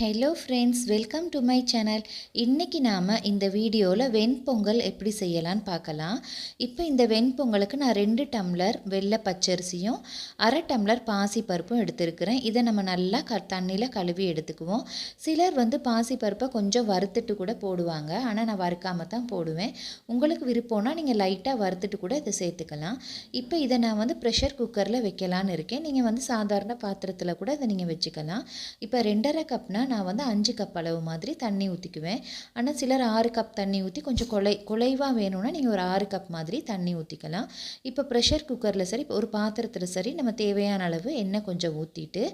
Hello friends welcome to my channel இன்றைக்கி நாம் இந்த வீடியோவில் வெண்பொங்கல் எப்படி செய்யலான்னு பார்க்கலாம். இப்போ இந்த வெண்பொங்கலுக்கு நான் ரெண்டு டம்ளர் வெள்ளை பச்சரிசியும் அரை டம்ளர் பாசி பருப்பும் எடுத்துருக்கிறேன். இதை நம்ம நல்லா க தண்ணியில் கழுவி எடுத்துக்குவோம். சிலர் வந்து பாசி பருப்பை கொஞ்சம் வறுத்துட்டு கூட போடுவாங்க. ஆனால் நான் வறுக்காமல் தான் போடுவேன். உங்களுக்கு விருப்பம்னா நீங்கள் லைட்டாக வறுத்துட்டு கூட இதை சேர்த்துக்கலாம். இப்போ இதை நான் வந்து ப்ரெஷர் குக்கரில் வைக்கலான்னு இருக்கேன். நீங்கள் வந்து சாதாரண பாத்திரத்தில் கூட இதை நீங்கள் வச்சுக்கலாம். இப்போ ரெண்டரை கப்னால் நான் வந்து அஞ்சு கப் அளவு மாதிரி தண்ணி ஊற்றிக்குவேன் ஆனால் சிலர் ஆறு கப் தண்ணி ஊற்றி கொஞ்சம் கொலை குலைவாக வேணும்னா நீங்கள் ஒரு ஆறு கப் மாதிரி தண்ணி ஊற்றிக்கலாம் இப்போ ப்ரெஷர் குக்கரில் சரி இப்போ ஒரு பாத்திரத்தில் சரி நம்ம தேவையான அளவு எண்ணெய் கொஞ்சம் ஊற்றிட்டு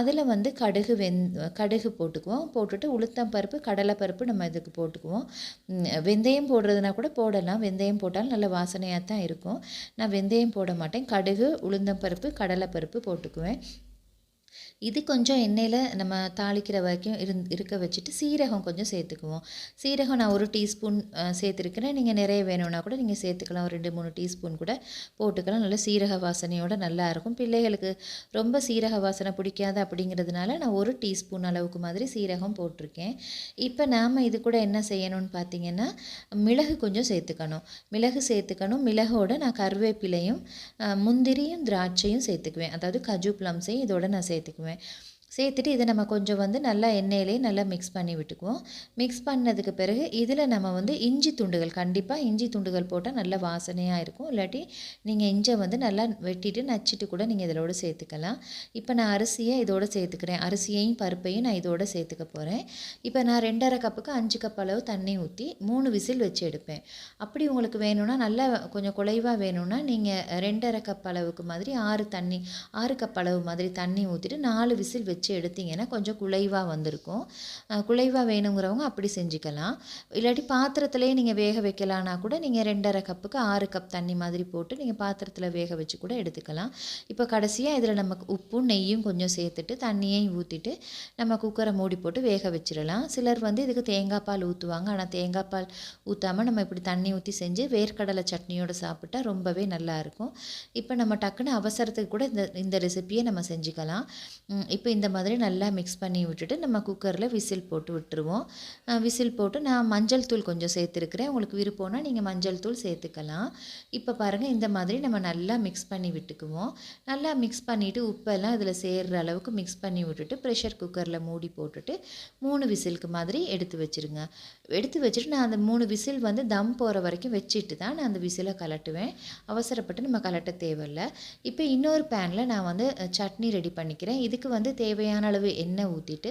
அதில் வந்து கடுகு வெந் கடுகு போட்டுக்குவோம். போட்டுட்டு உளுத்தம் பருப்பு கடலை பருப்பு நம்ம இதுக்கு போட்டுக்குவோம். வெந்தயம் போடுறதுனா கூட போடலாம். வெந்தயம் போட்டாலும் நல்ல வாசனையாக தான் இருக்கும். நான் வெந்தயம் போட மாட்டேன். கடுகு உளுந்தம் பருப்பு கடலை பருப்பு போட்டுக்குவேன். இது கொஞ்சம் எண்ணெயில் நம்ம தாளிக்கிற வரைக்கும் இருந் இருக்க வச்சுட்டு சீரகம் கொஞ்சம் சேர்த்துக்குவோம். சீரகம் நான் ஒரு டீஸ்பூன் சேர்த்துருக்கிறேன். நீங்கள் நிறைய வேணும்னா கூட நீங்கள் சேர்த்துக்கலாம். ஒரு ரெண்டு மூணு டீஸ்பூன் கூட போட்டுக்கலாம். நல்ல சீரக வாசனையோடு நல்லா இருக்கும். பிள்ளைகளுக்கு ரொம்ப சீரக வாசனை பிடிக்காது அப்படிங்கிறதுனால நான் ஒரு டீஸ்பூன் அளவுக்கு மாதிரி சீரகம் போட்டிருக்கேன். இப்போ நாம் இது கூட என்ன செய்யணும்னு பார்த்தீங்கன்னா மிளகு கொஞ்சம் சேர்த்துக்கணும். மிளகு சேர்த்துக்கணும். மிளகோடு நான் கருவேப்பிலையும் முந்திரியும் திராட்சையும் சேர்த்துக்குவேன். அதாவது கஜு ப்ளம்ஸையும் இதோட நான் சேர்த்துக்குவேன் சேர்த்துட்டு இதை நம்ம கொஞ்சம் வந்து நல்லா எண்ணெயிலே நல்லா மிக்ஸ் பண்ணி விட்டுக்குவோம். மிக்ஸ் பண்ணதுக்கு பிறகு இதில் நம்ம வந்து இஞ்சி துண்டுகள் கண்டிப்பாக இஞ்சி துண்டுகள் போட்டால் நல்ல வாசனையாக இருக்கும். இல்லாட்டி நீங்கள் இஞ்சை வந்து நல்லா வெட்டிட்டு நச்சிட்டு கூட நீங்கள் இதோட சேர்த்துக்கலாம். இப்போ நான் அரிசியை இதோட சேர்த்துக்கிறேன். அரிசியையும் பருப்பையும் நான் இதோட சேர்த்துக்க போகிறேன் இப்போ நான் ரெண்டரை கப்புக்கு அஞ்சு கப் அளவு தண்ணி ஊற்றி மூணு விசில் வச்சு எடுப்பேன். அப்படி உங்களுக்கு வேணும்னா நல்லா கொஞ்சம் குலைவாக வேணும்னா நீங்கள் ரெண்டரை கப் அளவுக்கு மாதிரி ஆறு தண்ணி ஆறு கப் அளவு மாதிரி தண்ணி ஊற்றிட்டு நாலு விசில் வச்சு எடுத்தீங்கன்னா கொஞ்சம் குலைவாக வந்திருக்கும். குலைவாக வேணுங்கிறவங்க அப்படி செஞ்சுக்கலாம். இல்லாட்டி பாத்திரத்துலேயே நீங்கள் வேக வைக்கலான்னா கூட நீங்கள் ரெண்டரை கப்புக்கு ஆறு கப் தண்ணி மாதிரி போட்டு நீங்கள் பாத்திரத்தில் வேக வச்சு கூட எடுத்துக்கலாம். இப்போ கடைசியாக இதில் நமக்கு உப்பும் நெய்யும் கொஞ்சம் சேர்த்துட்டு தண்ணியையும் ஊற்றிட்டு நம்ம குக்கரை மூடி போட்டு வேக வச்சிடலாம். சிலர் வந்து இதுக்கு தேங்காய் பால் ஊற்றுவாங்க ஆனால் தேங்காய் பால் ஊற்றாமல் நம்ம இப்படி தண்ணி ஊற்றி செஞ்சு வேர்க்கடலை சட்னியோடு சாப்பிட்டா ரொம்பவே நல்லாயிருக்கும் இப்போ நம்ம டக்குன்னு அவசரத்துக்கு கூட இந்த இந்த ரெசிபியை நம்ம செஞ்சுக்கலாம். இப்போ இந்த மாதிரி நல்லா மிக்ஸ் பண்ணி விட்டுட்டு நம்ம குக்கரில் விசில் போட்டு விட்டுருவோம். விசில் போட்டு நான் மஞ்சள் தூள் கொஞ்சம் சேர்த்துருக்குறேன். உங்களுக்கு விருப்பம்னா நீங்கள் மஞ்சள் தூள் சேர்த்துக்கலாம். இப்போ பாருங்கள் இந்த மாதிரி நம்ம நல்லா மிக்ஸ் பண்ணி விட்டுக்குவோம். நல்லா மிக்ஸ் பண்ணிவிட்டு உப்பெல்லாம் இதில் சேர்கிற அளவுக்கு மிக்ஸ் பண்ணி விட்டுட்டு ப்ரெஷர் குக்கரில் மூடி போட்டுட்டு மூணு விசிலுக்கு மாதிரி எடுத்து வச்சுருங்க. எடுத்து வச்சுட்டு நான் அந்த மூணு விசில் வந்து தம் போகிற வரைக்கும் வச்சுட்டு தான் நான் அந்த விசிலை கலட்டுவேன். அவசரப்பட்டு நம்ம கலட்ட தேவையில்ல. இப்போ இன்னொரு பேனில் நான் வந்து சட்னி ரெடி பண்ணிக்கிறேன். இதுக்கு வந்து தேவையான அளவு எண்ணெய் ஊற்றிட்டு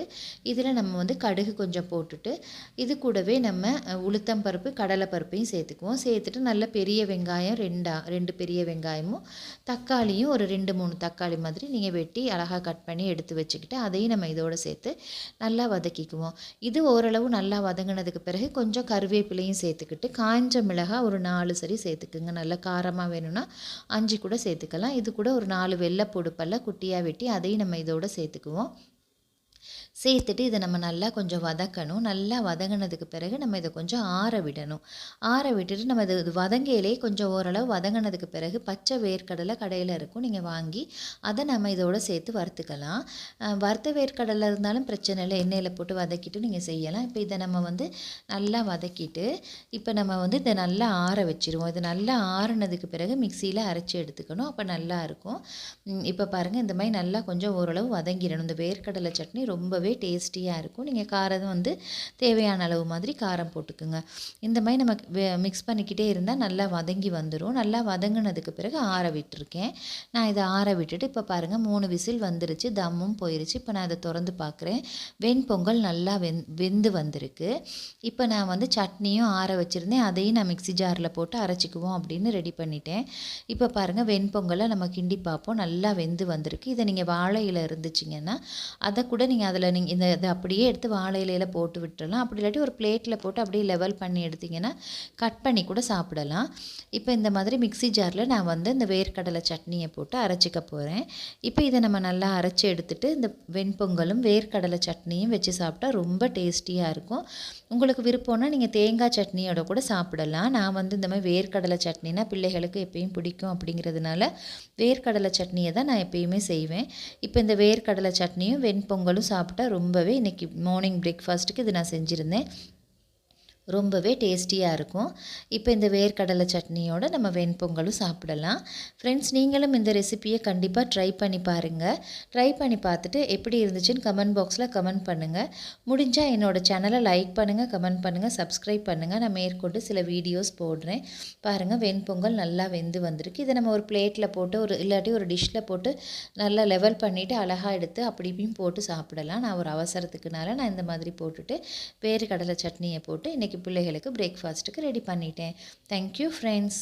இதில் நம்ம வந்து கடுகு கொஞ்சம் போட்டுட்டு இது கூடவே நம்ம உளுத்தம் பருப்பு கடலை பருப்பையும் சேர்த்துக்குவோம். சேர்த்துட்டு நல்ல பெரிய வெங்காயம் ரெண்டா ரெண்டு பெரிய வெங்காயமும் தக்காளியும் ஒரு ரெண்டு மூணு தக்காளி மாதிரி நீங்கள் வெட்டி அழகாக கட் பண்ணி எடுத்து வச்சுக்கிட்டு அதையும் நம்ம இதோடு சேர்த்து நல்லா வதக்கிக்குவோம். இது ஓரளவு நல்லா வதங்கினதுக்கு பிறகு கொஞ்சம் கருவேப்பிலையும் சேர்த்துக்கிட்டு காஞ்ச மிளகாய் ஒரு நாலு சரி சேர்த்துக்குங்க. நல்லா காரமாக வேணும்னா அஞ்சு கூட சேர்த்துக்கலாம். இது கூட ஒரு நாலு வெள்ளை பொடுப்பல்ல குட்டியாக வெட்டி அதையும் நம்ம இதோட சேர்த்துக்குவோம். 있고요. சேர்த்துட்டு இதை நம்ம நல்லா கொஞ்சம் வதக்கணும். நல்லா வதங்கினதுக்கு பிறகு நம்ம இதை கொஞ்சம் ஆற விடணும். ஆற விட்டுட்டு நம்ம இது வதங்கையிலே கொஞ்சம் ஓரளவு வதங்கினதுக்கு பிறகு பச்சை வேர்க்கடலை கடையில் இருக்கும். நீங்கள் வாங்கி அதை நம்ம இதோட சேர்த்து வறுத்துக்கலாம். வறுத்த வேர்க்கடலை இருந்தாலும் பிரச்சனை இல்லை. எண்ணெயில் போட்டு வதக்கிட்டு நீங்கள் செய்யலாம். இப்போ இதை நம்ம வந்து நல்லா வதக்கிட்டு இப்போ நம்ம வந்து இதை நல்லா ஆற வச்சிருவோம். இது நல்லா ஆறுனதுக்கு பிறகு மிக்சியில் அரைச்சி எடுத்துக்கணும். அப்போ நல்லா இருக்கும். இப்போ பாருங்கள் இந்த மாதிரி நல்லா கொஞ்சம் ஓரளவு வதங்கிடணும். இந்த வேர்க்கடலை சட்னி ரொம்பவே டேஸ்டியாக இருக்கும். நீங்கள் காரம் வந்து தேவையான அளவு மாதிரி காரம் போட்டுக்குங்க. இந்த மாதிரி நம்ம மிக்ஸ் பண்ணிக்கிட்டே இருந்தால் நல்லா வதங்கி வந்துடும் நல்லா வதங்கினதுக்கு பிறகு ஆற விட்டுருக்கேன். நான் இதை ஆற விட்டுட்டு இப்போ பாருங்கள் மூணு விசில் வந்துருச்சு. தம்மும் போயிருச்சு. இப்போ நான் இதை திறந்து பார்க்குறேன் வெண்பொங்கல் நல்லா வெந் வெந்து வந்திருக்கு. இப்போ நான் வந்து சட்னியும் ஆற வச்சுருந்தேன். அதையும் நான் மிக்ஸி ஜாரில் போட்டு அரைச்சிக்குவோம் அப்படின்னு ரெடி பண்ணிட்டேன். இப்போ பாருங்கள் வெண்பொங்கலை நம்ம கிண்டி பார்ப்போம் நல்லா வெந்து வந்திருக்கு. இதை நீங்கள் வாழை இலை இருந்துச்சிங்கன்னா அதை கூட நீங்கள் அதில் நீங்கள் இந்த இதை அப்படியே எடுத்து வாழை இலையில போட்டு விட்டுறலாம். அப்படி இல்லாட்டி ஒரு பிளேட்டில் போட்டு அப்படியே லெவல் பண்ணி எடுத்திங்கன்னா கட் பண்ணி கூட சாப்பிடலாம். இப்போ இந்த மாதிரி மிக்ஸி ஜாரில் நான் வந்து இந்த வேர்க்கடலை சட்னியை போட்டு அரைச்சிக்க போகிறேன் இப்போ இதை நம்ம நல்லா அரைச்சி எடுத்துகிட்டு இந்த வெண்பொங்கலும் வேர்க்கடலை சட்னியும் வச்சு சாப்பிட்டா ரொம்ப டேஸ்டியாக இருக்கும். உங்களுக்கு விருப்பம்னா நீங்கள் தேங்காய் சட்னியோட கூட சாப்பிடலாம். நான் வந்து இந்த மாதிரி வேர்க்கடலை சட்னினா பிள்ளைகளுக்கு எப்பயும் பிடிக்கும் அப்படிங்கிறதுனால வேர்க்கடலை சட்னியை தான் நான் எப்பயுமே செய்வேன். இப்போ இந்த வேர்க்கடலை சட்னியும் வெண்பொங்கலும் சாப்பிட்டா ரொம்பவே இன்றைக்கி மார்னிங் பிரேக்ஃபாஸ்ட்டுக்கு இது நான் செஞ்சுருந்தேன். ரொம்பவே டேஸ்டியாக இருக்கும். இப்போ இந்த வேர்க்கடலை சட்னியோடு நம்ம வெண்பொங்கலும் சாப்பிடலாம். ஃப்ரெண்ட்ஸ் நீங்களும் இந்த ரெசிப்பியை கண்டிப்பாக ட்ரை பண்ணி பாருங்கள் ட்ரை பண்ணி பார்த்துட்டு எப்படி இருந்துச்சுன்னு கமெண்ட் பாக்ஸில் கமெண்ட் பண்ணுங்கள் முடிஞ்சால் என்னோடய சேனலை லைக் பண்ணுங்கள் கமெண்ட் பண்ணுங்கள் சப்ஸ்கிரைப் பண்ணுங்கள் நான் மேற்கொண்டு சில வீடியோஸ் போடுறேன். பாருங்கள் வெண்பொங்கல் நல்லா வெந்து வந்திருக்கு. இதை நம்ம ஒரு பிளேட்டில் போட்டு ஒரு இல்லாட்டி ஒரு டிஷ்ஷில் போட்டு நல்லா லெவல் பண்ணிவிட்டு அழகாக எடுத்து அப்படி இப்படியும் போட்டு சாப்பிடலாம். நான் ஒரு அவசரத்துக்குனால நான் இந்த மாதிரி போட்டுட்டு வேர்க்கடலை சட்னியை போட்டு இன்றைக்கி இன்றைக்கி பிள்ளைகளுக்கு பிரேக்ஃபாஸ்ட்டுக்கு ரெடி பண்ணிட்டேன். Thank you friends